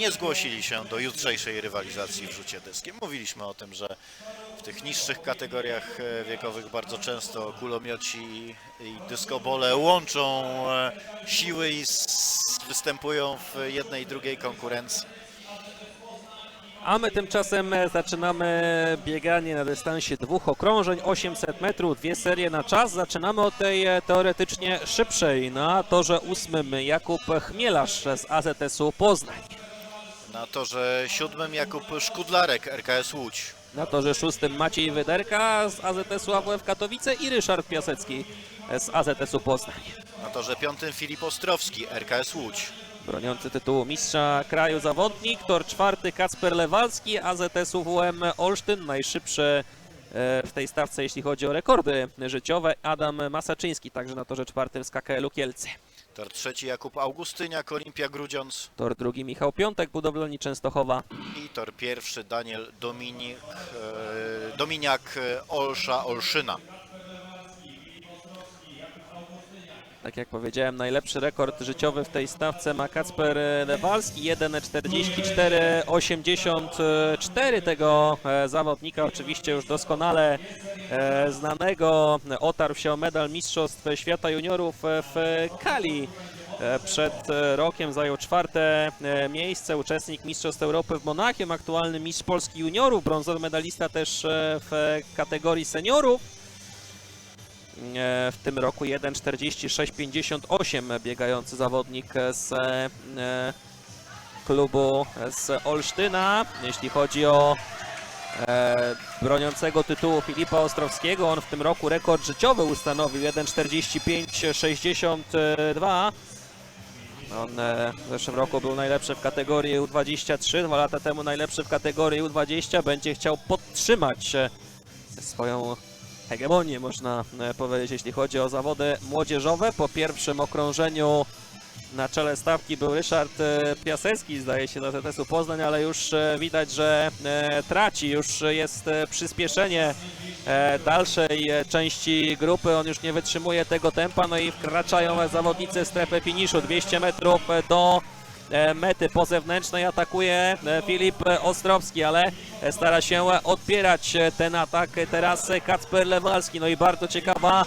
nie zgłosili się do jutrzejszej rywalizacji w rzucie dyskiem. Mówiliśmy o tym, że w tych niższych kategoriach e, wiekowych bardzo często kulomioci i dyskobole łączą e, siły i występują w jednej i drugiej konkurencji. A my tymczasem e, zaczynamy bieganie na dystansie dwóch okrążeń, 800 metrów, dwie serie na czas. Zaczynamy od tej teoretycznie szybszej na torze ósmym Jakub Chmielarz z AZS-u Poznań. Na torze siódmym Jakub Szkudlarek, RKS Łódź. Na torze szóstym Maciej Wyderka z AZS-u AWF Katowice i Ryszard Piasecki z AZS-u Poznań. Na torze piątym Filip Ostrowski, RKS Łódź. Broniący tytułu mistrza kraju zawodnik, tor czwarty Kacper Lewalski, AZS-u WM Olsztyn, najszybszy e, w tej stawce, jeśli chodzi o rekordy życiowe, Adam Masaczyński, także na torze czwartym z KKL-u Kielce. Tor trzeci Jakub Augustyniak, Olimpia Grudziądz. Tor drugi Michał Piątek, Budowlani Częstochowa. I tor pierwszy Daniel Dominik, e, Dominiak e, Olsza Olszyna. Tak jak powiedziałem, najlepszy rekord życiowy w tej stawce ma Kacper Lewalski, 1.44.84 tego e, zawodnika, oczywiście już doskonale e, znanego. Otarł się o medal Mistrzostw Świata Juniorów w Kali. E, Przed rokiem zajął czwarte miejsce, uczestnik Mistrzostw Europy w Monachium, aktualny mistrz Polski juniorów, brązowy medalista też w kategorii seniorów. E, w tym roku 1.46.58 biegający zawodnik z e, klubu z Olsztyna. Jeśli chodzi o e, broniącego tytułu Filipa Ostrowskiego, on w tym roku rekord życiowy ustanowił 1.45.62. On w zeszłym roku był najlepszy w kategorii U23, dwa lata temu najlepszy w kategorii U20. Będzie chciał podtrzymać swoją hegemonię, można e, powiedzieć, jeśli chodzi o zawody młodzieżowe. Po pierwszym okrążeniu na czele stawki był Ryszard e, Piasecki, zdaje się, z ZS-u Poznań, ale już e, widać, że traci, już jest przyspieszenie dalszej części grupy. On już nie wytrzymuje tego tempa, no i wkraczają zawodnicy w strefę finiszu. 200 metrów do mety po zewnętrznej atakuje Filip Ostrowski, ale stara się odpierać e, ten atak teraz Kacper Lewalski. No i bardzo ciekawa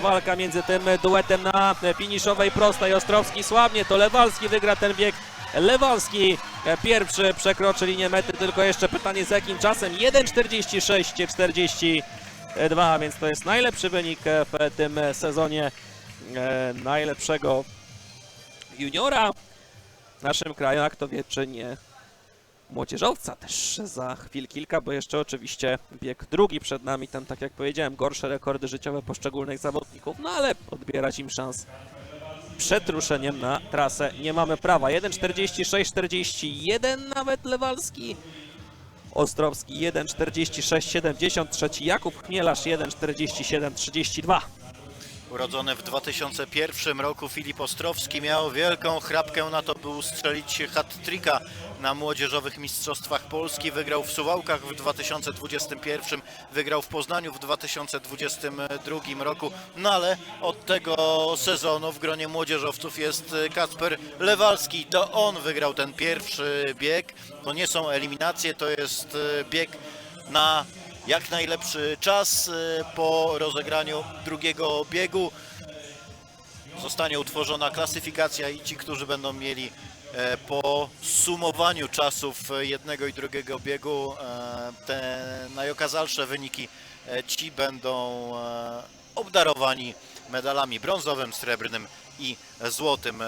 walka między tym duetem na finiszowej prostej. Ostrowski słabnie, to Lewalski wygra ten bieg. Lewalski e, pierwszy przekroczy linię mety, tylko jeszcze pytanie z jakim czasem? 1.46.42, więc to jest najlepszy wynik e, w tym sezonie najlepszego juniora w naszym kraju, a kto wie, czy nie młodzieżowca też za chwil kilka, bo jeszcze oczywiście bieg drugi przed nami, tam tak jak powiedziałem, gorsze rekordy życiowe poszczególnych zawodników, no ale odbierać im szans przed ruszeniem na trasę nie mamy prawa. 1.46.41 nawet Lewalski. Ostrowski 1.46.73, Jakub Chmielarz 1.47.32. Urodzony w 2001 roku Filip Ostrowski miał wielką chrapkę na to, by ustrzelić hat-tricka na młodzieżowych mistrzostwach Polski. Wygrał w Suwałkach w 2021, wygrał w Poznaniu w 2022 roku. No ale od tego sezonu w gronie młodzieżowców jest Kacper Lewalski. To on wygrał ten pierwszy bieg. To nie są eliminacje, to jest e, bieg na jak najlepszy czas e, po rozegraniu drugiego biegu. Zostanie utworzona klasyfikacja i ci, którzy będą mieli e, po sumowaniu czasów jednego i drugiego biegu e, te najokazalsze wyniki, e, ci będą e, obdarowani medalami brązowym, srebrnym i złotym.